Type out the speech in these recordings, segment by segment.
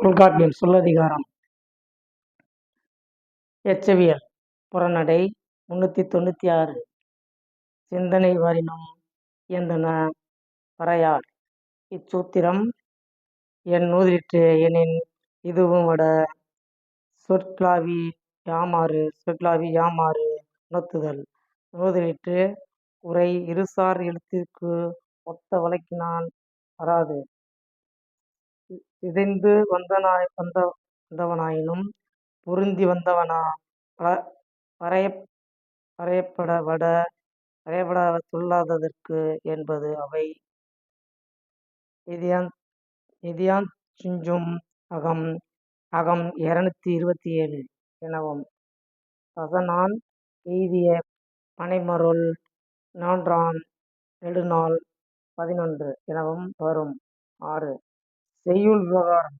தொல்காப்பியம் சொல்லதிகாரம். எச்சவியல் புறநடை முன்னூற்றி தொண்ணூற்றி ஆறு சிந்தனை வரினும் இயந்தன பறையார் இச்சூத்திரம் என் நூதலிற்று எனின் இதுவும் வட சொற்கிளாவி யாமாறு சொற்கிளாவி யாமாறு உணர்த்துதல். நூதலிற்று உரை இருசார் எழுத்திற்கு ஒத்த வழக்கினான் வராது. சிதைந்து வந்தனாய் வந்த வந்தவனாயினும் பொருந்தி வந்தவனா? ப பறையப் பறையப்பட வட சொல்லாததற்கு என்பது அவை. எதியாந் சிஞ்சும் அகம் அகம் இருநூத்தி இருபத்தி ஏழு எனவும். சசனான் எய்திய பனைமருள் நான்றான் நெடுநாள் பதினொன்று எனவும் வரும். ஆறு. செய்யுள் விவகாரம்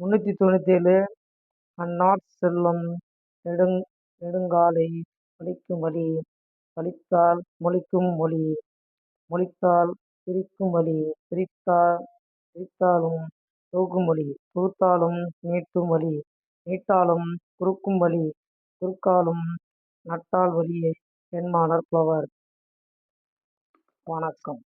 முன்னூற்றி தொண்ணூற்றேழு அந்நாற் செல்லும் நெடுங் நெடுங்காலை பழிக்கும் வழி பழித்தால் மொழிக்கும் மொழி மொழித்தால் பிரிக்கும் வழி பிரித்தால் பிரித்தாலும் தொகுக்கும் வழி தொகுத்தாலும் நீட்டும் வழி நீட்டாலும் குறுக்கும் வழி குறுக்காலும் நட்டால் வழி என்மானர் புலவர். வணக்கம்